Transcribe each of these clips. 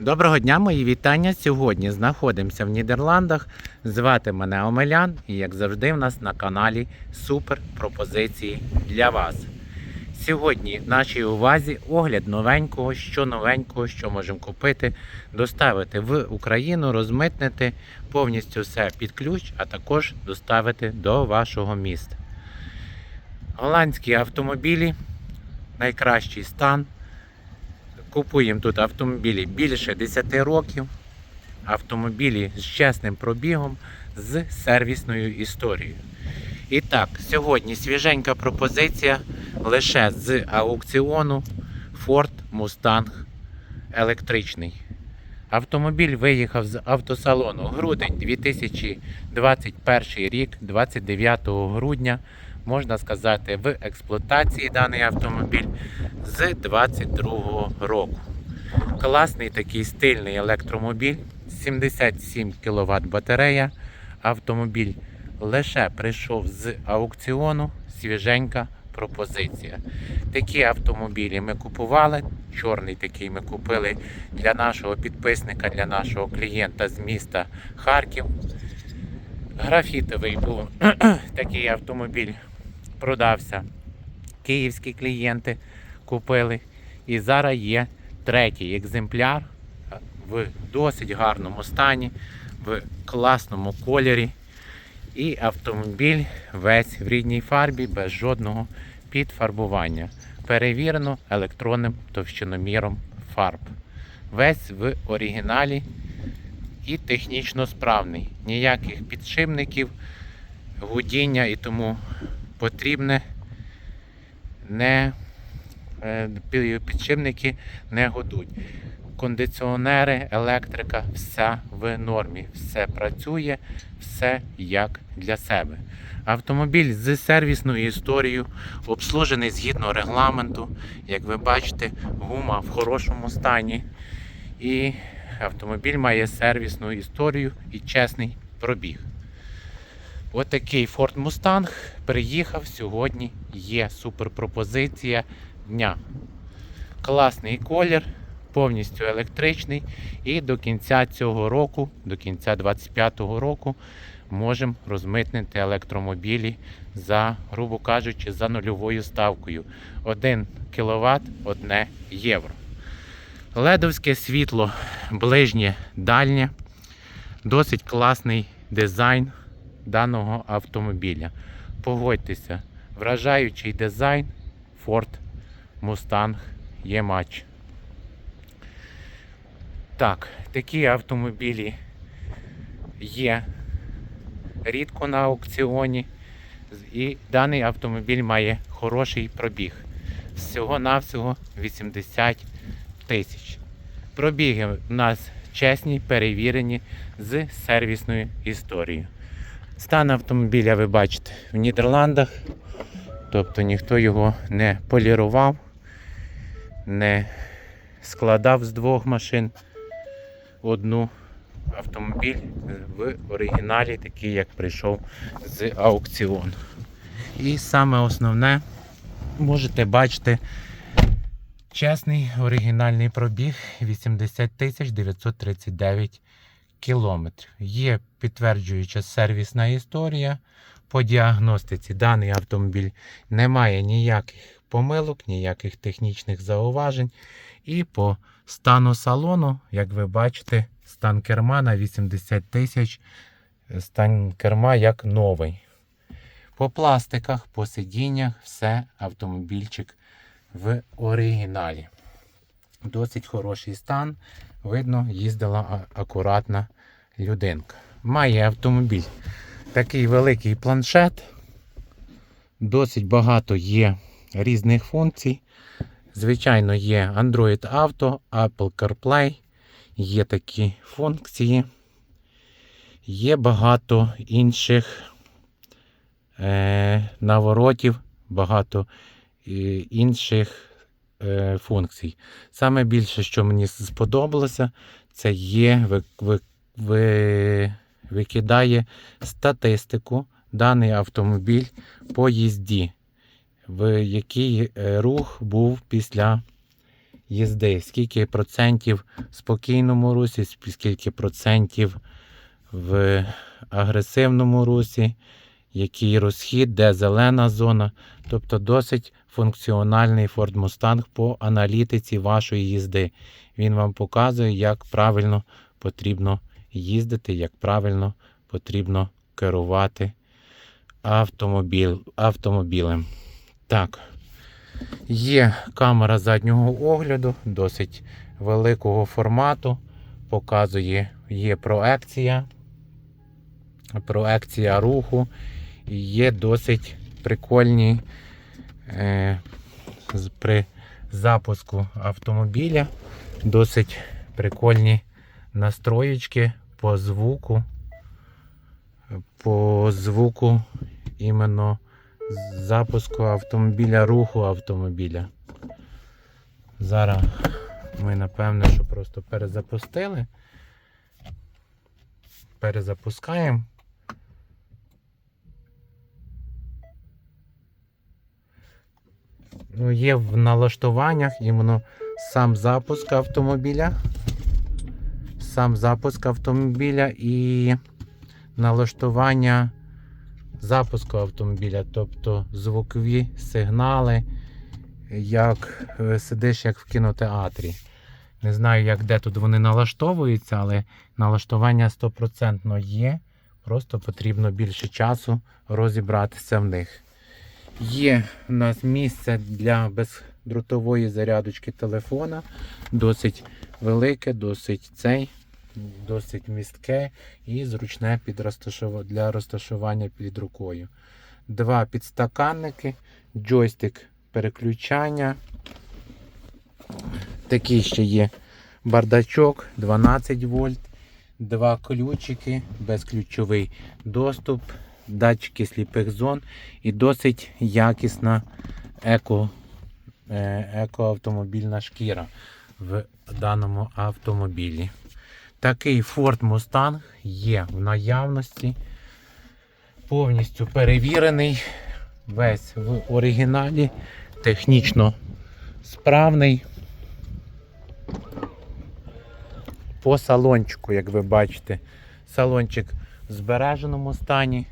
Доброго дня, мої вітання. Сьогодні знаходимося в Нідерландах. Звати мене Омелян, і як завжди, в нас на каналі супер пропозиції для вас. Сьогодні в нашій увазі огляд новенького, що новенького, що можемо купити, доставити в Україну, розмитнити повністю все під ключ, а також доставити до вашого міста. Голландські автомобілі, найкращий стан. Купуємо тут автомобілі більше 10 років, автомобілі з чесним пробігом, з сервісною історією. І так, сьогодні свіженька пропозиція лише з аукціону Ford Mustang електричний. Автомобіль виїхав з автосалону грудень 2021 рік, 29 грудня. Можна сказати, в експлуатації даний автомобіль з 22 року. Класний такий стильний електромобіль, 77 кВт батарея. Автомобіль лише прийшов з аукціону, свіженька пропозиція. Такі автомобілі ми купували. Чорний такий ми купили для нашого підписника, для нашого клієнта з міста Харків. Графітовий був такий автомобіль продався. Київські клієнти купили. І зараз є третій екземпляр е, в досить гарному стані, в класному кольорі. І автомобіль весь в рідній фарбі без жодного підфарбування. Перевірено електронним товщиноміром фарб. Весь в оригіналі і технічно справний. Ніяких підшипників, гудіння і тому потрібне не е, підшипники не гудуть. Кондиціонери, електрика, все в нормі, все працює, все як для себе. Автомобіль з сервісною історією, обслужений згідно регламенту. Як ви бачите, гума в хорошому стані. І автомобіль має сервісну історію і чесний пробіг. Отакий Ford Mustang приїхав сьогодні. Є суперпропозиція дня. Класний колір, повністю електричний. І до кінця цього року, до кінця 25-го року, можемо розмитнити електромобілі за, грубо кажучи, за нульовою ставкою. 1 кВт 1 євро. Ледовське світло ближнє дальнє. Досить класний дизайн даного автомобіля. Погодьтеся, вражаючий дизайн Ford Mustang E-Match. Так, такі автомобілі є рідко на аукціоні. І даний автомобіль має хороший пробіг. Всього-навсього 80 тисяч. Пробіги у нас чесні, перевірені з сервісною історією. Стан автомобіля ви бачите в Нідерландах. Тобто ніхто його не полірував, не складав з двох машин одну автомобіль в оригіналі, такий, як прийшов з аукціону. І саме основне, можете бачити, чесний оригінальний пробіг 80 939 кілометрів. Є підтверджуюча сервісна історія. По діагностиці даний автомобіль не має ніяких помилок, ніяких технічних зауважень. І по стану салону, як ви бачите, стан керма на 80 тисяч, стан керма як новий. По пластиках, по сидіннях, все автомобільчик в оригіналі. Досить хороший стан. Видно, їздила акуратна людинка. Має автомобіль такий великий планшет. Досить багато є різних функцій. Звичайно, є Android Auto, Apple CarPlay, є такі функції. Є багато інших е, наворотів, багато е, інших функцій. Саме більше, що мені сподобалося, це є ви, ви, ви, викидає статистику даний автомобіль по їзді, в який е, рух був після їзди, скільки процентів в спокійному русі, скільки процентів в агресивному русі, який розхід, де зелена зона. Тобто досить функціональний Ford Mustang по аналітиці вашої їзди. Він вам показує, як правильно потрібно їздити, як правильно потрібно керувати автомобіль, автомобілем. Так. Є камера заднього огляду, досить великого формату. Показує, є проекція, проекція руху. І Є досить прикольні е, при запуску автомобіля. Досить прикольні настроєчки по звуку. По звуку іменно запуску автомобіля, руху автомобіля. Зараз ми напевне, що просто перезапустили. Перезапускаємо. Є в налаштуваннях іменно сам запуск автомобіля. Сам запуск автомобіля і налаштування запуску автомобіля, тобто звукові сигнали, як е, сидиш як в кінотеатрі. Не знаю, як де тут вони налаштовуються, але налаштування 100% є. Просто потрібно більше часу розібратися в них. Є у нас місце для бездротової зарядочки телефона. Досить велике, досить цей, досить містке і зручне під розташува- для розташування під рукою. Два підстаканники, джойстик переключання. Такий ще є бардачок 12 вольт, два ключики, безключовий доступ, датчики сліпих зон і досить якісна еко, е, екоавтомобільна шкіра в даному автомобілі. Такий Ford Mustang є в наявності, повністю перевірений, весь в оригіналі, технічно справний. По салончику, як ви бачите, салончик в збереженому стані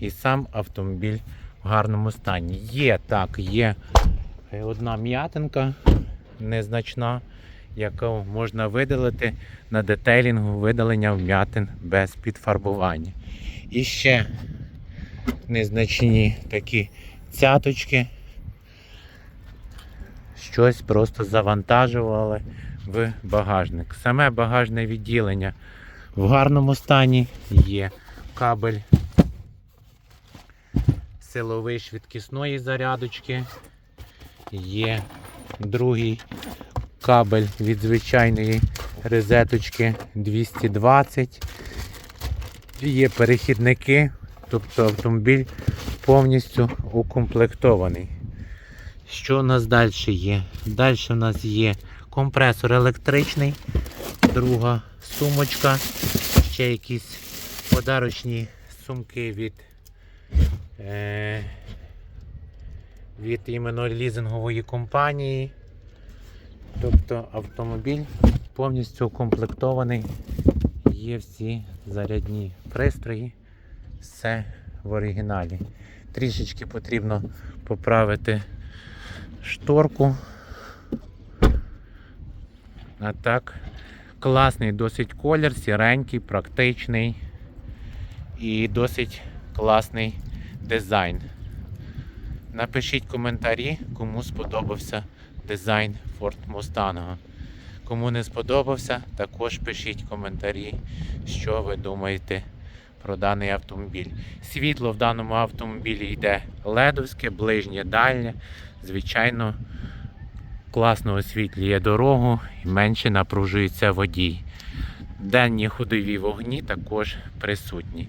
і сам автомобіль в гарному стані. Є так, є одна м'ятинка незначна, яку можна видалити на детейлінгу видалення вм'ятин без підфарбування. І ще незначні такі цяточки. Щось просто завантажували в багажник. Саме багажне відділення в гарному стані є кабель силовий швидкісної зарядочки, є другий кабель від звичайної розеточки 220. Є перехідники, тобто автомобіль повністю укомплектований. Що у нас далі є? Далі у нас є компресор електричний, друга сумочка, ще якісь подарочні сумки від, від іменно лізингової компанії. Тобто автомобіль повністю укомплектований. Є всі зарядні пристрої, все в оригіналі. Трішечки потрібно поправити шторку. А так, класний досить колір, сіренький, практичний і досить класний дизайн. Напишіть коментарі, кому сподобався дизайн Ford Mustang. Кому не сподобався, також пишіть коментарі, що ви думаєте про даний автомобіль. Світло в даному автомобілі йде ледовське, ближнє, дальнє. Звичайно, класно освітлює дорогу і менше напружується водій. Денні ходові вогні також присутні.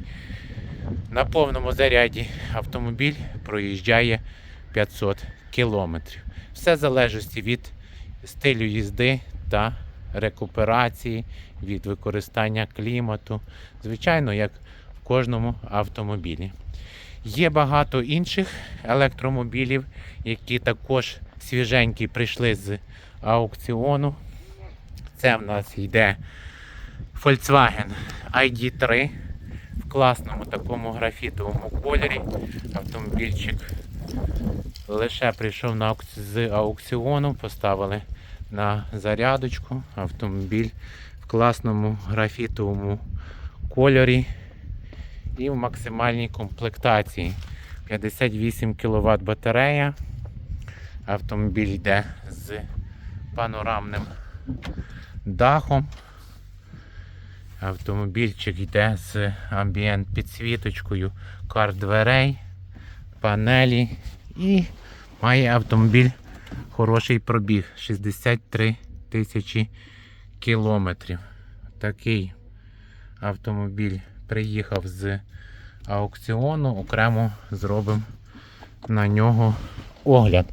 На повному заряді автомобіль проїжджає 500 км. Все залежить від стилю їзди та рекуперації, від використання клімату. Звичайно, як в кожному автомобілі. Є багато інших електромобілів, які також свіженькі прийшли з аукціону. Це в нас йде Volkswagen ID3 в класному такому графітовому кольорі. Автомобільчик лише прийшов на аукці- з аукціону, поставили на зарядочку. Автомобіль в класному графітовому кольорі і в максимальній комплектації. 58 кВт батарея. Автомобіль йде з панорамним дахом. Автомобільчик йде з амбієнт підсвіточкою карт дверей, панелі і має автомобіль хороший пробіг 63 тисячі кілометрів. Такий автомобіль приїхав з аукціону, окремо зробимо на нього огляд.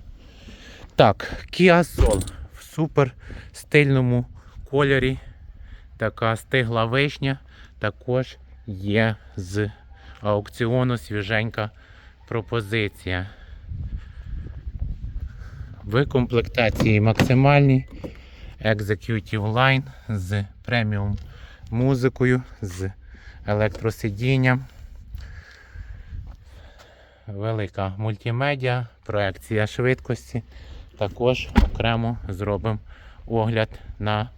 Так, Kia Soul в супер стильному кольорі. Така стигла вишня також є з аукціону свіженька пропозиція. В комплектації максимальній Executive Line з преміум музикою, з електросидінням. Велика мультимедіа, проекція швидкості. Також окремо зробимо огляд на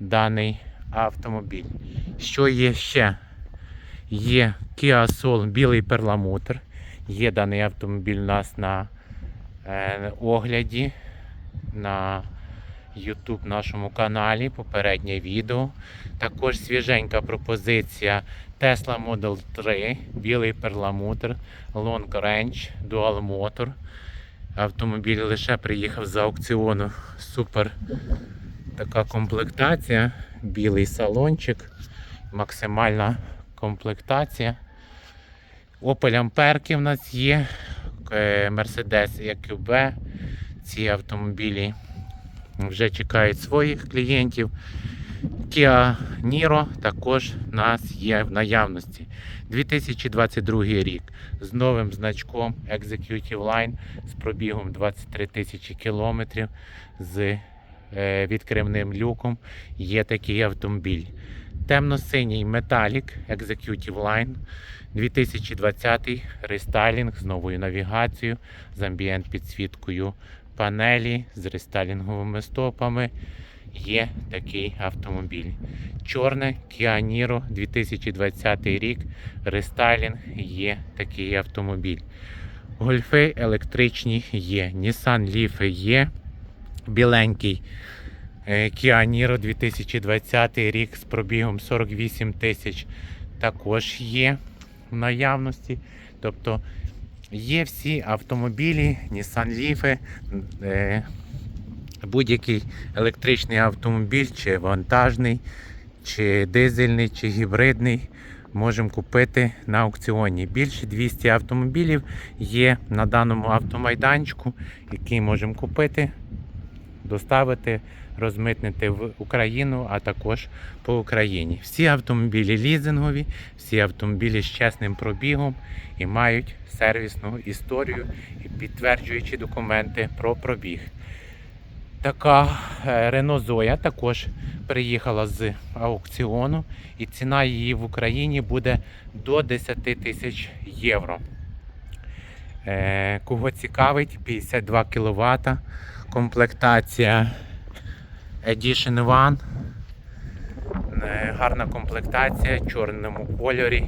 даний автомобіль. Що є ще? Є Kia Soul білий перламутр. Є даний автомобіль у нас на е, огляді на YouTube нашому каналі. Попереднє відео. Також свіженька пропозиція Tesla Model 3, білий перламутр, Long Range, Dual Motor. Автомобіль лише приїхав з аукціону. Супер така комплектація, білий салончик, максимальна комплектація. Opel Амперки в нас є, е, Mercedes EQB. Ці автомобілі вже чекають своїх клієнтів. Kia Niro також в нас є в наявності. 2022 рік з новим значком Executive Line з пробігом 23 тисячі кілометрів з відкривним люком є такий автомобіль. Темно-синій Metallic Executive Line 2020 рестайлінг з новою навігацією, з амбієнт підсвіткою панелі, з рестайлінговими стопами. Є такий автомобіль. Чорне Niro 2020 рік. Рестайлінг є такий автомобіль. Гольфи електричні є. Nissan Leaf є. Біленький е, Kia Niro 2020 рік з пробігом 48 тисяч також є в наявності. Тобто є всі автомобілі, Nissan Leaf, е, будь-який електричний автомобіль, чи вантажний, чи дизельний, чи гібридний. Можемо купити на аукціоні. Більше 200 автомобілів є на даному автомайданчику, який можемо купити, доставити, розмитнити в Україну, а також по Україні. Всі автомобілі лізингові, всі автомобілі з чесним пробігом і мають сервісну історію і підтверджуючі документи про пробіг. Така е, Renault Zoe також приїхала з аукціону, і ціна її в Україні буде до 10 тисяч євро. Е, Кого цікавить, 52 кВт, комплектація Edition One. Е, Гарна комплектація в чорному кольорі,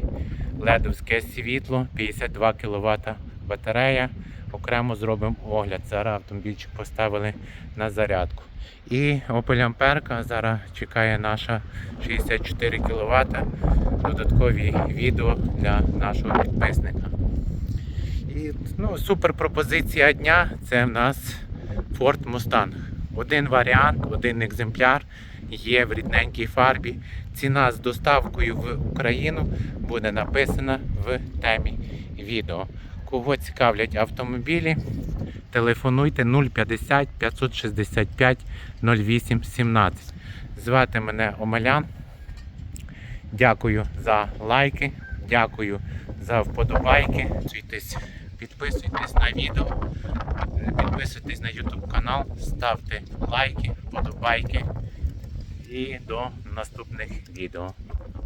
ледовське світло, 52 кВт батарея. Окремо зробимо огляд. Зараз автомобільчик поставили на зарядку. І Opel Амперка зараз чекає наша 64 кВт. Додаткові відео для нашого підписника. І ну, супер пропозиція дня це в нас Ford Mustang. Один варіант, один екземпляр є в рідненькій фарбі. Ціна з доставкою в Україну буде написана в темі відео. Кого цікавлять автомобілі, телефонуйте 050 565 08 17. Звати мене Омелян. Дякую за лайки, дякую за вподобайки. Підписуйтесь Підписуйтесь на відео, підписуйтесь на YouTube канал, ставте лайки, вподобайки і до наступних відео.